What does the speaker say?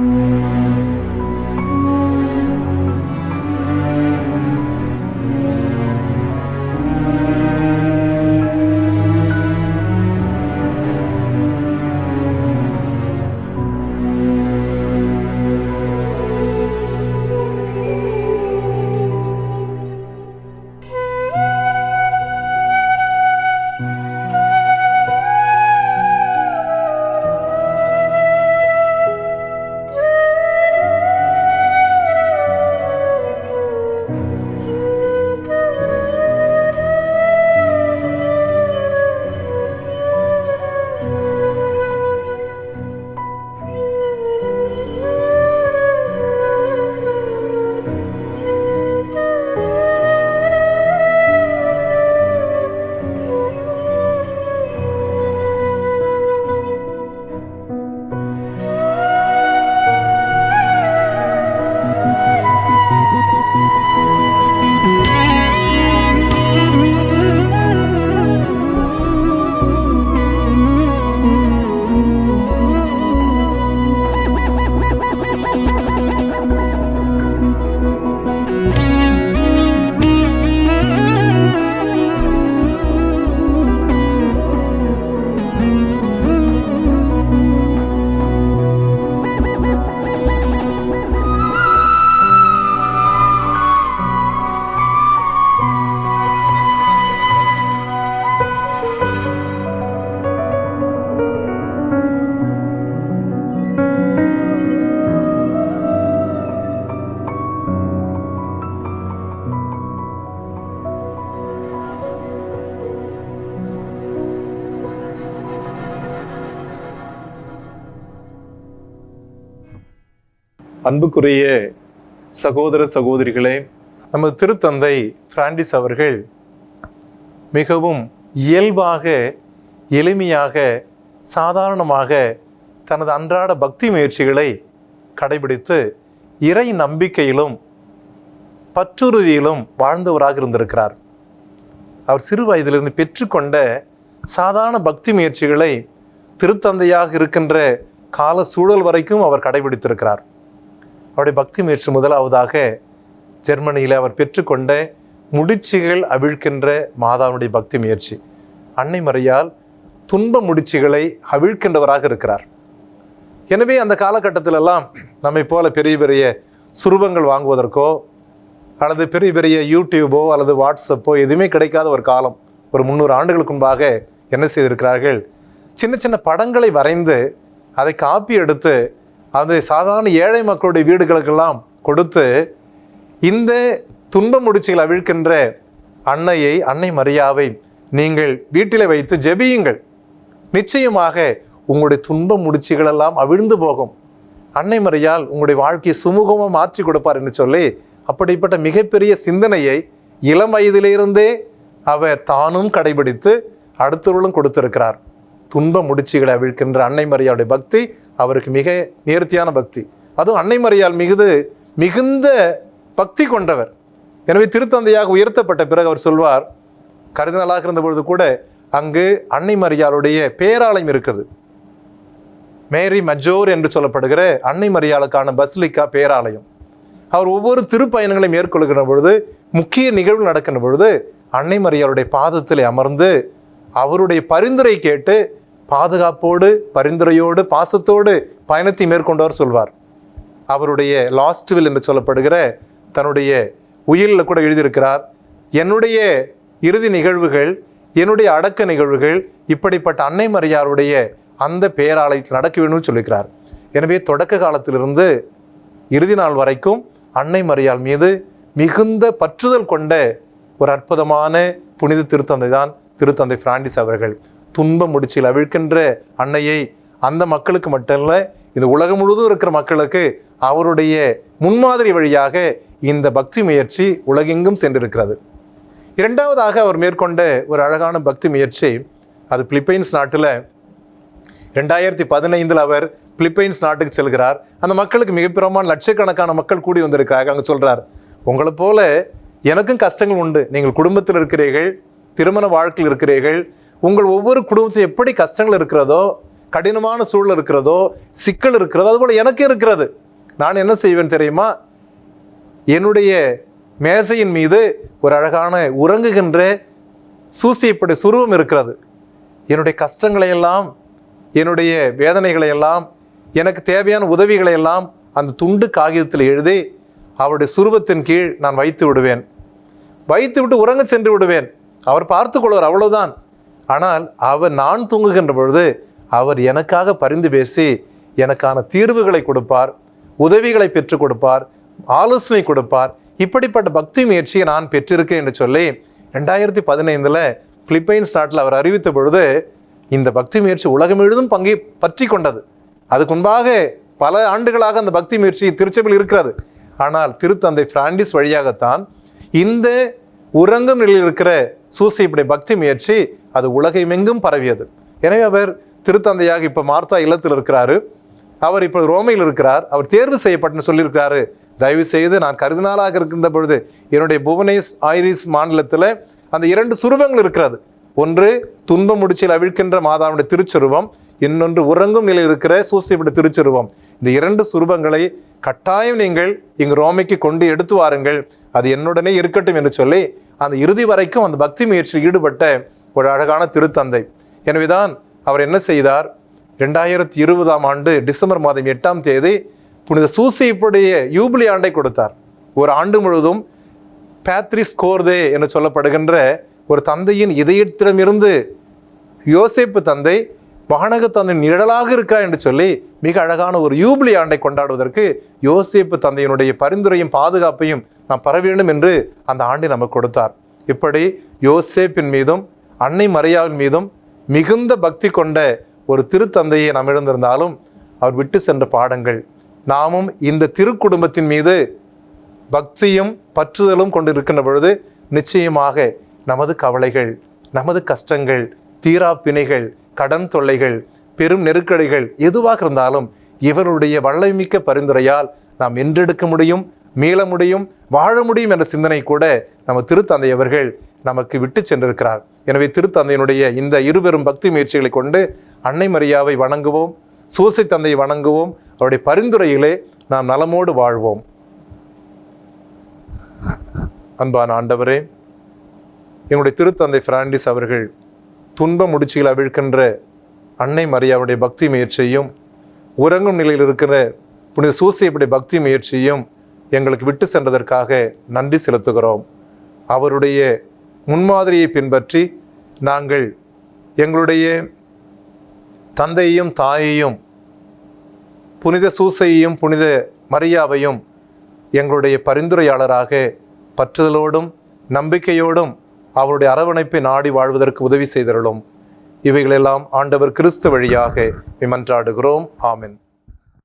Música அன்புக்குரிய சகோதர சகோதரிகளே நமது திருத்தந்தை பிராண்டிஸ் அவர்கள் மிகவும் இயல்பாக எளிமையாக சாதாரணமாக தனது அன்றாட பக்தி முயற்சிகளை கடைபிடித்து இறை நம்பிக்கையிலும் பற்றுறுதியிலும் வாழ்ந்தவராக இருந்திருக்கிறார். அவர் சிறு வயதிலிருந்து பெற்றுக்கொண்ட சாதாரண பக்தி முயற்சிகளை திருத்தந்தையாக இருக்கின்ற கால சூழல் வரைக்கும் அவர் கடைபிடித்திருக்கிறார். அவருடைய பக்தி முயற்சி முதலாவதாக ஜெர்மனியில் அவர் பெற்றுக்கொண்ட முடிச்சுகள் அவிழ்க்கின்ற மாதாவினுடைய பக்தி முயற்சி. அன்னை மறையால் துன்ப முடிச்சுகளை அவிழ்க்கின்றவராக இருக்கிறார். எனவே அந்த காலகட்டத்திலெல்லாம் நம்மை போல பெரிய பெரிய சுரூபங்கள் வாங்குவதற்கோ அல்லது பெரிய பெரிய யூடியூபோ அல்லது வாட்ஸ்அப்போ எதுவுமே கிடைக்காத ஒரு காலம் ஒரு முந்நூறு ஆண்டுகளுக்கு முன்பாக என்ன செய்திருக்கிறார்கள்? சின்ன சின்ன படங்களை வரைந்து அதை காப்பி எடுத்து அது சாதாரண ஏழை மக்களுடைய வீடுகளுக்கெல்லாம் கொடுத்து இந்த துன்ப முடிச்சுகள் அவிழ்க்கின்ற அன்னையை அன்னை மரியாவை நீங்கள் வீட்டில் வைத்து ஜெபியுங்கள். நிச்சயமாக உங்களுடைய துன்ப முடிச்சுகளெல்லாம் அவிழ்ந்து போகும். அன்னை மரியால் உங்களுடைய வாழ்க்கையை சுமூகமாக மாற்றி கொடுப்பார் என்று சொல்லி அப்படிப்பட்ட மிகப்பெரிய சிந்தனையை இளம் வயதிலிருந்தே அவர் தானும் கடைபிடித்து அடுத்தவர்களும் கொடுத்திருக்கிறார். துன்ப முடிச்சுகளை அவிழ்க்கின்ற அன்னை மரியாளுடைய பக்தி அவருக்கு மிக நேர்த்தியான பக்தி. அதுவும் அன்னை மரியால் மிகுது மிகுந்த பக்தி கொண்டவர். எனவே திருத்தந்தையாக உயர்த்தப்பட்ட பிறகு அவர் சொல்வார் கருதினாலாக இருந்த பொழுது கூட அங்கு அன்னை மரியாளுடைய பேராலயம் இருக்குது. மேரி மஜோர் என்று சொல்லப்படுகிற அன்னை மரியாளுக்கான பஸ்லிக்கா பேராலயம். அவர் ஒவ்வொரு திருப்பயணங்களை மேற்கொள்கிற பொழுது முக்கிய நிகழ்வு நடக்கின்ற பொழுது அன்னை மரியாளுடைய பாதத்தில் அமர்ந்து அவருடைய பரிந்துரை கேட்டு பாதுகாப்போடு பரிந்துரையோடு பாசத்தோடு பயணத்தை மேற்கொண்டவர் சொல்வார். அவருடைய லாஸ்ட் வில் என்று சொல்லப்படுகிற தன்னுடைய உயிரில் கூட எழுதியிருக்கிறார். என்னுடைய இறுதி நிகழ்வுகள் என்னுடைய அடக்க நிகழ்வுகள் இப்படிப்பட்ட அன்னை மரியாருடைய அந்த பேராலயத்தில் நடக்க வேண்டும்னு சொல்லியிருக்கிறார். எனவே தொடக்க காலத்திலிருந்து இறுதி நாள் வரைக்கும் அன்னை மரியாள் மீது மிகுந்த பற்றுதல் கொண்ட ஒரு அற்புதமான புனித திருத்தந்தை தான் திருத்தந்தை பிரான்டிஸ் அவர்கள். துன்ப முடிச்சில் அவிழ்க்கின்ற அன்னையை அந்த மக்களுக்கு மட்டுமல்ல இந்த உலகம் முழுவதும் இருக்கிற மக்களுக்கு அவருடைய முன்மாதிரி வழியாக இந்த பக்தி முயற்சி உலகெங்கும் சென்றிருக்கிறது. இரண்டாவதாக அவர் மேற்கொண்ட ஒரு அழகான பக்தி முயற்சி அது பிலிப்பைன்ஸ் நாட்டில் ரெண்டாயிரத்தி பதினைந்தில் அவர் பிலிப்பைன்ஸ் நாட்டுக்கு செல்கிறார். அந்த மக்களுக்கு மிகப்பிரமான லட்சக்கணக்கான மக்கள் கூடி வந்திருக்கிறார்கள். அங்கே சொல்கிறார் உங்களை போல எனக்கும் கஷ்டங்கள் உண்டு. நீங்கள் குடும்பத்தில் இருக்கிறீர்கள் திருமண வாழ்க்கையில் இருக்கிறீர்கள் உங்கள் ஒவ்வொரு குடும்பத்தையும் எப்படி கஷ்டங்கள் இருக்கிறதோ கடினமான சூழல் இருக்கிறதோ சிக்கல் இருக்கிறதோ அதுபோல் எனக்கு இருக்கிறது. நான் என்ன செய்வேன் தெரியுமா? என்னுடைய மேசையின் மீது ஒரு அழகான உறங்குகின்ற சூசியப்படி சுருவம் இருக்கிறது. என்னுடைய கஷ்டங்களை எல்லாம் என்னுடைய வேதனைகளையெல்லாம் எனக்கு தேவையான உதவிகளையெல்லாம் அந்த துண்டு காகிதத்தில் எழுதி அவருடைய சுருவத்தின் கீழ் நான் வைத்து விடுவேன். வைத்து விட்டு உறங்க சென்று விடுவேன். அவர் பார்த்துக்கொள்வார் அவ்வளோதான் ஆனால் அவர் நான் தூங்குகின்ற பொழுது அவர் எனக்காக பரிந்து பேசி எனக்கான தீர்வுகளை கொடுப்பார் உதவிகளை பெற்றுக் கொடுப்பார் ஆலோசனை கொடுப்பார். இப்படிப்பட்ட பக்தி முயற்சியை நான் பெற்றிருக்கேன் என்று சொல்லி ரெண்டாயிரத்தி பதினைந்தில் பிலிப்பைன்ஸ் நாட்டில் அவர் அறிவித்த பொழுது இந்த பக்தி முயற்சி உலகம் முழுவதும் பங்கை பற்றி கொண்டது. அதுக்கு முன்பாக பல ஆண்டுகளாக அந்த பக்தி முயற்சி திருச்சபையில் இருக்கிறது. ஆனால் திருத்தந்தை பிரான்டிஸ் வழியாகத்தான் இந்த உறங்கும் நிலையில் இருக்கிற சூசைப்படை பக்தி முயற்சி அது உலகமெங்கும் பரவியது. எனவே அவர் திருத்தந்தையாக இப்போ மார்த்தா இல்லத்தில் இருக்கிறாரு. அவர் இப்போ ரோமையில் இருக்கிறார். அவர் தேர்வு செய்யப்பட்டுன்னு சொல்லியிருக்கிறாரு. தயவு செய்து நான் கருதினாலாக இருக்கின்ற பொழுது என்னுடைய புவனேஸ் ஐரிஸ் மாநிலத்தில் அந்த இரண்டு சுருவங்கள் இருக்கிறது. ஒன்று துன்ப முடிச்சில் அவிழ்க்கின்ற மாதாவுடைய திருச்சுருவம். இன்னொன்று உறங்கும் நிலையில் இருக்கிற சூசியப்பட்ட திருச்சுருவம். இந்த இரண்டு சுரூபங்களை கட்டாயம் நீங்கள் இங்கு ரோமைக்கு கொண்டு எடுத்து வாருங்கள். அது என்னுடனே இருக்கட்டும் என்று சொல்லி அந்த இறுதி வரைக்கும் அந்த பக்தி முயற்சியில் ஈடுபட்ட ஒரு அழகான திருத்தந்தை. எனவேதான் அவர் என்ன செய்தார்? ரெண்டாயிரத்தி இருபதாம் ஆண்டு டிசம்பர் மாதம் எட்டாம் தேதி புனித சூசியப்புடைய யூபிலி ஆண்டை கொடுத்தார். ஒரு ஆண்டு முழுவதும் பேத்ரிஸ் கோர்தே என்று சொல்லப்படுகின்ற ஒரு தந்தையின் இதயத்திடமிருந்து யோசிப்பு தந்தை வானக தந்தை நிழலாக இருக்கிறார் என்று சொல்லி மிக அழகான ஒரு யூபிலி ஆண்டை கொண்டாடுவதற்கு யோசேப்பு தந்தையினுடைய பரிந்துரையும் பாதுகாப்பையும் நாம் பெற வேண்டும் என்று அந்த ஆண்டை நமக்கு கொடுத்தார். இப்படி யோசேப்பின் மீதும் அன்னை மரியாவின் மீதும் மிகுந்த பக்தி கொண்ட ஒரு திருத்தந்தையை நாம் எழுந்திருந்தாலும் அவர் விட்டு சென்ற பாடங்கள். நாமும் இந்த திருக்குடும்பத்தின் மீது பக்தியும் பற்றுதலும் கொண்டு இருக்கின்ற பொழுது நிச்சயமாக நமது கவலைகள் நமது கஷ்டங்கள் தீரா பிணைகள் கடன் தொல்லைகள் பெரும் நெருக்கடிகள் எதுவாக இருந்தாலும் இவருடைய வல்லமிக்க பரிந்துரையால் நாம் என்றெடுக்க முடியும் மீள முடியும் வாழ முடியும் என்ற சிந்தனை கூட நம்ம திருத்தந்தை அவர்கள் நமக்கு விட்டு சென்றிருக்கிறார். எனவே திருத்தந்தையினுடைய இந்த இருபெரும் பக்தி முயற்சிகளை கொண்டு அன்னை மரியாவை வணங்குவோம் சூசை தந்தையை வணங்குவோம் அவருடைய பரிந்துரையிலே நாம் நலமோடு வாழ்வோம். அன்பான ஆண்டவரே எங்களுடைய திருத்தந்தை பிரான்டிஸ் அவர்கள் துன்ப முடிச்சில் அவிழ்க்கின்ற அன்னை மரியாவுடைய பக்தி முயற்சியும் உறங்கும் நிலையில் இருக்கிற புனித சூசியப்புடைய பக்தி முயற்சியும் எங்களுக்கு விட்டு சென்றதற்காக நன்றி செலுத்துகிறோம். அவருடைய முன்மாதிரியை பின்பற்றி நாங்கள் எங்களுடைய தந்தையையும் தாயையும் புனித சூசையையும் புனித மரியாவையும் எங்களுடைய பரிந்துரையாளராக பற்றுதலோடும் நம்பிக்கையோடும் அவருடைய அரவணைப்பை நாடி வாழ்வதற்கு உதவி செய்தருளும். இவைகளெல்லாம் ஆண்டவர் கிறிஸ்து வழியாக மன்றாடுகிறோம் ஆமின்.